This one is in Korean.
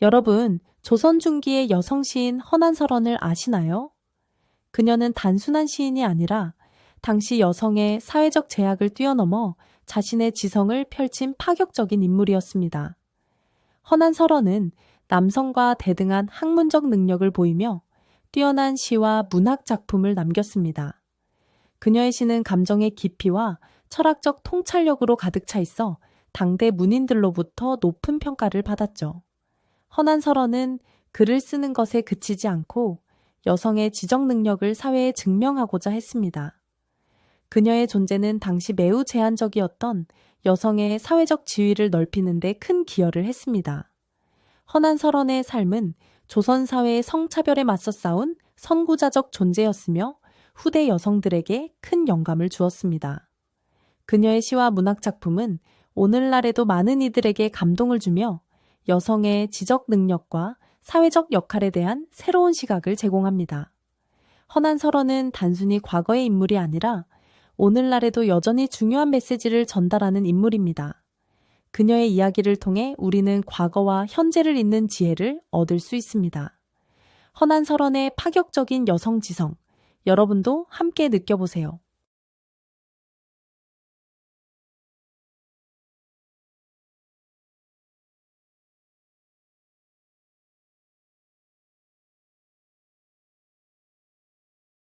여러분, 조선 중기의 여성 시인 허난설원을 아시나요? 그녀는 단순한 시인이 아니라 당시 여성의 사회적 제약을 뛰어넘어 자신의 지성을 펼친 파격적인 인물이었습니다. 허난설원은 남성과 대등한 학문적 능력을 보이며 뛰어난 시와 문학 작품을 남겼습니다. 그녀의 시는 감정의 깊이와 철학적 통찰력으로 가득 차 있어 당대 문인들로부터 높은 평가를 받았죠. 허난설원은 글을 쓰는 것에 그치지 않고 여성의 지적 능력을 사회에 증명하고자 했습니다. 그녀의 존재는 당시 매우 제한적이었던 여성의 사회적 지위를 넓히는 데 큰 기여를 했습니다. 허난설원의 삶은 조선 사회의 성차별에 맞서 싸운 선구자적 존재였으며 후대 여성들에게 큰 영감을 주었습니다. 그녀의 시와 문학 작품은 오늘날에도 많은 이들에게 감동을 주며 여성의 지적 능력과 사회적 역할에 대한 새로운 시각을 제공합니다. 허난설원은 단순히 과거의 인물이 아니라 오늘날에도 여전히 중요한 메시지를 전달하는 인물입니다. 그녀의 이야기를 통해 우리는 과거와 현재를 잇는 지혜를 얻을 수 있습니다. 허난설원의 파격적인 여성 지성, 여러분도 함께 느껴보세요.